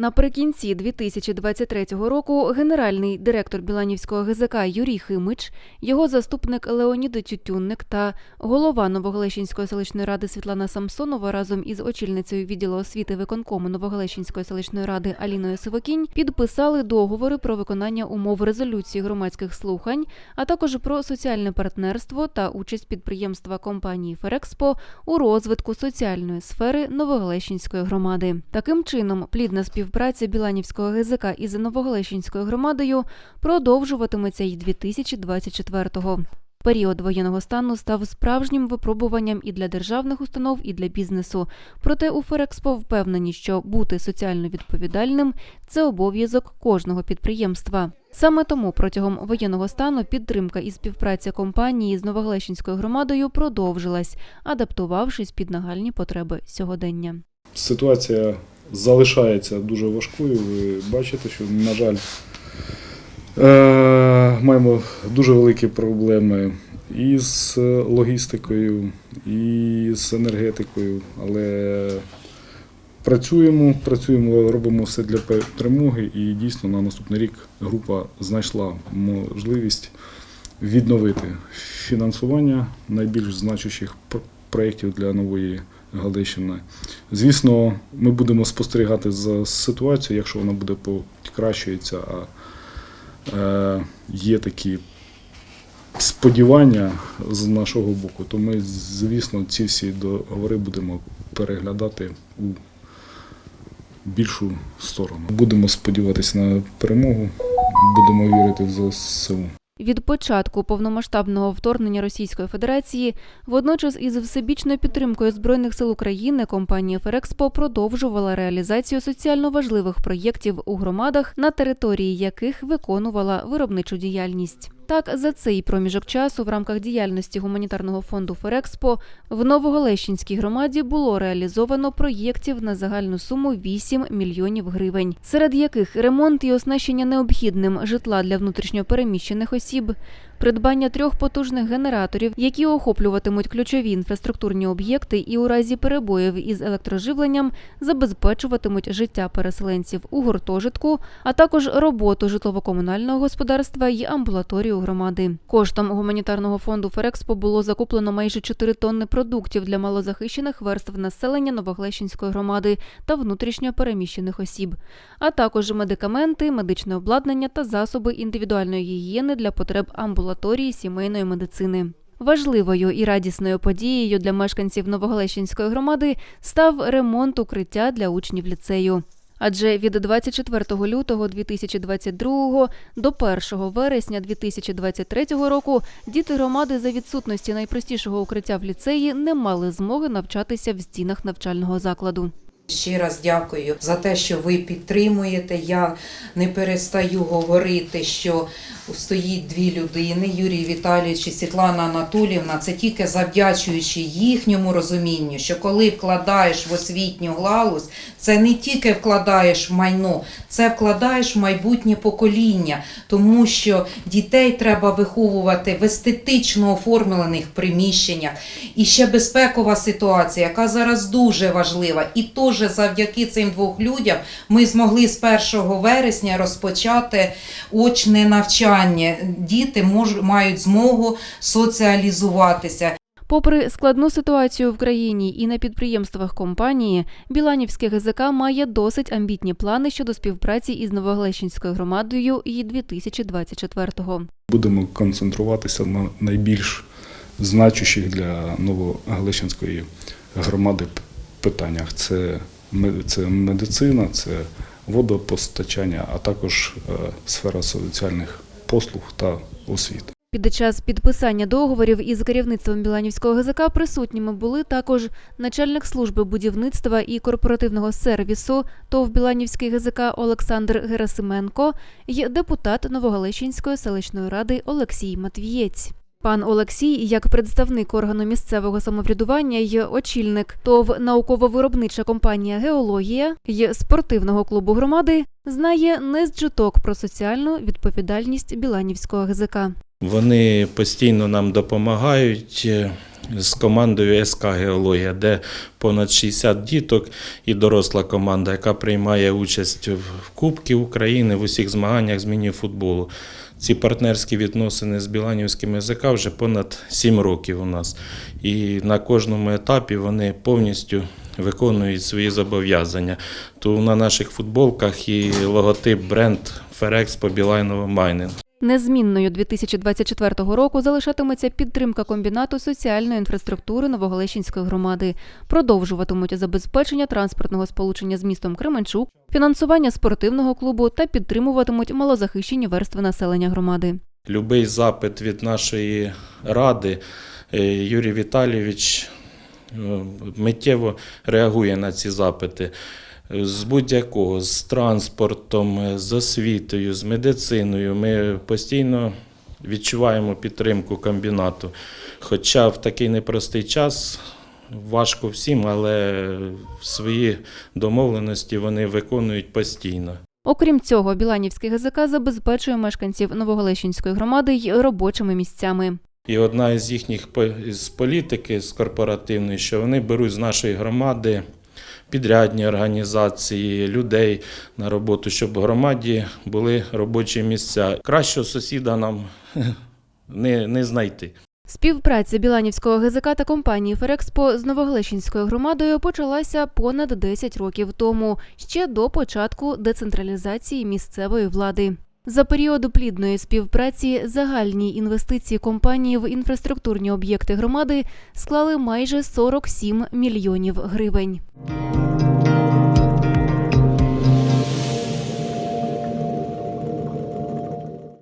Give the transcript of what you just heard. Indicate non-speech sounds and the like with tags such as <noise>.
Наприкінці 2023 року генеральний директор Біланівського ГЗК Юрій Химич, його заступник Леонід Тютюнник та голова Новогалещинської селищної ради Світлана Самсонова разом із очільницею відділу освіти виконкому Новогалещинської селищної ради Аліною Сивокінь підписали договори про виконання умов резолюції громадських слухань, а також про соціальне партнерство та участь підприємства компанії Ферекспо у розвитку соціальної сфери Новогалещинської громади. Таким чином, плідна співпраця Біланівського ГЗК із Новогалещинською громадою продовжуватиметься й 2024-го. Період воєнного стану став справжнім випробуванням і для державних установ, і для бізнесу. Проте у Ферекспо впевнені, що бути соціально відповідальним це обов'язок кожного підприємства. Саме тому протягом воєнного стану підтримка і співпраця компанії з Новогалещинською громадою продовжилась, адаптувавшись під нагальні потреби сьогодення. Ситуація залишається дуже важкою. Ви бачите, що, на жаль, е, маємо дуже великі проблеми і з логістикою, і з енергетикою, але працюємо, працюємо, робимо все для перемоги, і дійсно на наступний рік група знайшла можливість відновити фінансування найбільш значущих пр- проєктів для нової Галичини. Звісно, ми будемо спостерігати за ситуацією, якщо вона буде покращується, а е, є такі сподівання з нашого боку, то ми, звісно, ці всі договори будемо переглядати у більшу сторону. Будемо сподіватися на перемогу, будемо вірити в ЗСУ. Від початку повномасштабного вторгнення Російської Федерації, водночас із всебічною підтримкою збройних сил України, компанія Ферекспо продовжувала реалізацію соціально важливих проєктів у громадах, на території яких виконувала виробничу діяльність. Так, за цей проміжок часу в рамках діяльності гуманітарного фонду Ферекспо в Новоголещенській громаді було реалізовано проєктів на загальну суму 8 мільйонів гривень, серед яких ремонт і оснащення необхідним житла для внутрішньопереміщених осіб, придбання трьох потужних генераторів, які охоплюватимуть ключові інфраструктурні об'єкти і у разі перебоїв із електроживленням забезпечуватимуть життя переселенців у гуртожитку, а також роботу житлово-комунального господарства і амбулаторію громади. Коштом гуманітарного фонду Ферекспо було закуплено майже 4 тонни продуктів для малозахищених верств населення Новоглещинської громади та внутрішньо переміщених осіб, а також медикаменти, медичне обладнання та засоби індивідуальної гігієни для потреб амбулаторії сімейної медицини. Важливою і радісною подією для мешканців Новогалещинської громади став ремонт укриття для учнів ліцею. Адже від 24 лютого 2022 до 1 вересня 2023 року діти громади за відсутності найпростішого укриття в ліцеї не мали змоги навчатися в стінах навчального закладу. Ще раз дякую за те, що ви підтримуєте. Я не перестаю говорити, що стоїть дві людини, Юрій Віталійович і Світлана Анатоліївна. Це тільки завдячуючи їхньому розумінню, що коли вкладаєш в освітню галузь, це не тільки вкладаєш в майно, це вкладаєш в майбутнє покоління, тому що дітей треба виховувати в естетично оформлених приміщеннях. І ще безпекова ситуація, яка зараз дуже важлива. І теж завдяки цим двох людям ми змогли з 1 вересня розпочати очне навчання. Діти мож, мають змогу соціалізуватися. Попри складну ситуацію в країні і на підприємствах компанії, Біланівське ГЗК має досить амбітні плани щодо співпраці із Новоглещинською громадою і 2024-го. Будемо концентруватися на найбільш значущих для Новогалещинської громади питаннях. Це, це медицина, це водопостачання, а також е, сфера соціальних послуг та освіти. Під час підписання договорів із керівництвом Біланівського ГЗК присутніми були також начальник служби будівництва і корпоративного сервісу ТОВ Біланівський ГЗК Олександр Герасименко і депутат Новогалещинської селищної ради Олексій Матвієць. Пан Олексій, як представник органу місцевого самоврядування й очільник ТОВ науково-виробнича компанія Геологія й спортивного клубу громади, знає не з чуток про соціальну відповідальність Біланівського ГЗК. Вони постійно нам допомагають е, з командою СК Геологія, де понад 60 діток і доросла команда, яка приймає участь в Кубці України в усіх змаганнях з міні-футболу. Ці партнерські відносини з Біланівським язика вже понад 7 років у нас. І на кожному етапі вони повністю виконують свої зобов'язання. То на наших футболках і логотип бренд Ферекспо Білайнова Майнинг. Незмінною 2024 року залишатиметься підтримка комбінату соціальної інфраструктури Новогалещинської громади. Продовжуватимуть забезпечення транспортного сполучення з містом Кременчук, фінансування спортивного клубу та підтримуватимуть малозахищені верстви населення громади. Любий запит від нашої ради е, Юрій Віталійович е, миттєво реагує на ці запити. З будь-якого, з транспортом, з освітою, з медициною. Ми постійно відчуваємо підтримку комбінату. Хоча в такий непростий час важко всім, але свої домовленості вони виконують постійно. Окрім цього, Біланівський ГЗК забезпечує мешканців Новогалещинської громади й робочими місцями. І одна із їхніх з політики з корпоративної, що вони беруть з нашої громади підрядні організації, людей на роботу, щоб в громаді були робочі місця. Кращого сусіда нам <laughs> не, не знайти. Співпраця Біланівського ГЗК та компанії Ферекспо з Новогалещинською громадою почалася понад 10 років тому, ще до початку децентралізації місцевої влади. За період плідної співпраці загальні інвестиції компанії в інфраструктурні об'єкти громади склали майже 47 мільйонів гривень.